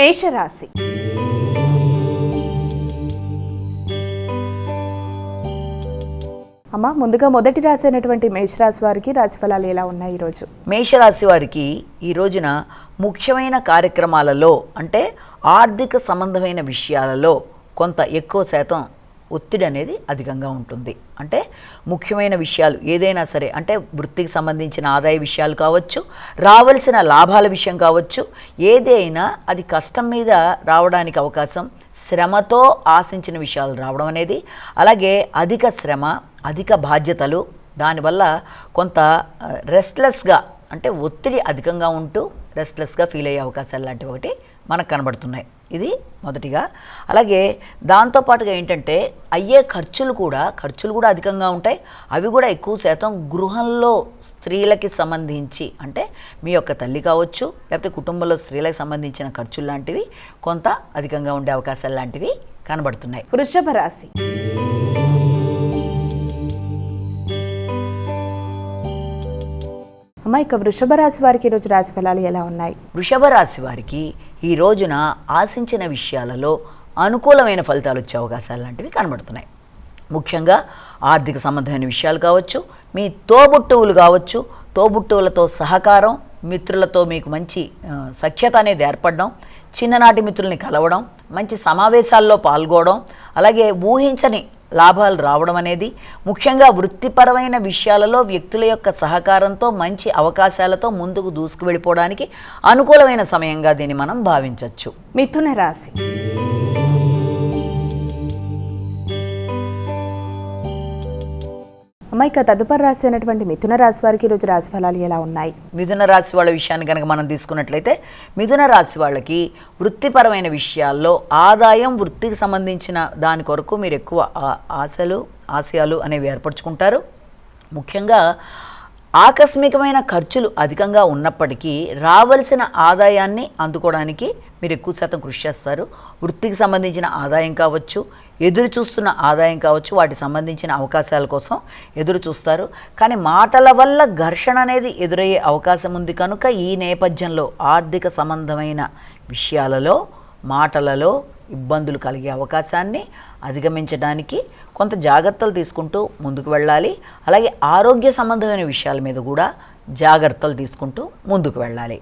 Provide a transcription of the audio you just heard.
మేషరాశి. అమ్మ ముందుగా మొదటి రాశి అయినటువంటి మేషరాశి వారికి రాశిఫలాలు ఎలా ఉన్నాయి ఈరోజు? మేషరాశి వారికి ఈ రోజున ముఖ్యమైన కార్యక్రమాలలో అంటే ఆర్థిక సంబంధమైన విషయాలలో కొంత ఎక్కువ శాతం ఒత్తిడి అనేది అధికంగా ఉంటుంది. అంటే ముఖ్యమైన విషయాలు ఏదైనా సరే అంటే వృత్తికి సంబంధించిన ఆదాయ విషయాలు కావచ్చు రావాల్సిన లాభాల విషయం కావచ్చు ఏదైనా అది కష్టం మీద రావడానికి అవకాశం శ్రమతో ఆశించిన విషయాలు రావడం అనేది అలాగే అధిక శ్రమ అధిక బాధ్యతలు దానివల్ల కొంత రెస్ట్లెస్గా అంటే ఒత్తిడి అధికంగా ఉంటూ రెస్ట్లెస్గా ఫీల్ అయ్యే అవకాశాలు లాంటివి ఒకటి మనకు కనబడుతున్నాయి. ఇది మొదటిగా. అలాగే దాంతోపాటుగా ఏంటంటే అయ్యే ఖర్చులు కూడా ఖర్చులు కూడా అధికంగా ఉంటాయి. అవి కూడా ఎక్కువ శాతం గృహంలో స్త్రీలకి సంబంధించి అంటే మీ యొక్క తల్లి కావచ్చు లేకపోతే కుటుంబంలో స్త్రీలకు సంబంధించిన ఖర్చులు లాంటివి కొంత అధికంగా ఉండే అవకాశాలు లాంటివి కనబడుతున్నాయి. వృషభ రాశి. అమ్మ ఇక వృషభ రాశి వారికి ఈరోజు రాశిఫలాలు ఎలా ఉన్నాయి? వృషభ రాశి వారికి ఈ రోజున ఆశించిన విషయాలలో అనుకూలమైన ఫలితాలు వచ్చే అవకాశాలు లాంటివి కనబడుతున్నాయి. ముఖ్యంగా ఆర్థిక సంబంధమైన విషయాలు కావచ్చు మీ తోబుట్టువులు కావచ్చు తోబుట్టువులతో సహకారం మిత్రులతో మీకు మంచి సఖ్యత అనేది ఏర్పడడం చిన్ననాటి మిత్రుల్ని కలవడం మంచి సమావేశాల్లో పాల్గొనడం అలాగే ఊహించని లాభాలు రావడం అనేది ముఖ్యంగా వృత్తిపరమైన విషయాలలో వ్యక్తుల యొక్క సహకారంతో మంచి అవకాశాలతో ముందుకు దూసుకు వెళ్ళిపోవడానికి అనుకూలమైన సమయంగా దీన్ని మనం భావించవచ్చు మిథున రాశి. అమ్మాయిక తదుపరి రాశి అయినటువంటి మిథున రాశి వారికి ఈరోజు రాశిఫలాలు ఎలా ఉన్నాయి? మిథున రాశి వాళ్ళ విషయాన్ని కనుక మనం తీసుకున్నట్లయితే మిథున రాశి వాళ్ళకి వృత్తిపరమైన విషయాల్లో ఆదాయం వృత్తికి సంబంధించిన దాని కొరకు మీరు ఎక్కువ ఆశలు ఆశయాలు అనేవి ఏర్పరచుకుంటారు. ముఖ్యంగా ఆకస్మికమైన ఖర్చులు అధికంగా ఉన్నప్పటికీ రావలసిన ఆదాయాన్ని అందుకోవడానికి మీరు ఎక్కువ శాతం కృషి చేస్తారు. వృత్తికి సంబంధించిన ఆదాయం కావచ్చు ఎదురు చూస్తున్న ఆదాయం కావచ్చు వాటికి సంబంధించిన అవకాశాల కోసం ఎదురు చూస్తారు. కానీ మాటల వల్ల ఘర్షణ అనేది ఎదురయ్యే అవకాశం ఉంది కనుక ఈ నేపథ్యంలో ఆర్థిక సంబంధమైన విషయాలలో మాటలలో ఇబ్బందులు కలిగే అవకాశాన్ని అధిగమించడానికి కొంత జాగ్రత్తలు తీసుకుంటూ ముందుకు వెళ్ళాలి. అలాగే ఆరోగ్య సంబంధమైన విషయాల మీద కూడా జాగ్రత్తలు తీసుకుంటూ ముందుకు వెళ్ళాలి.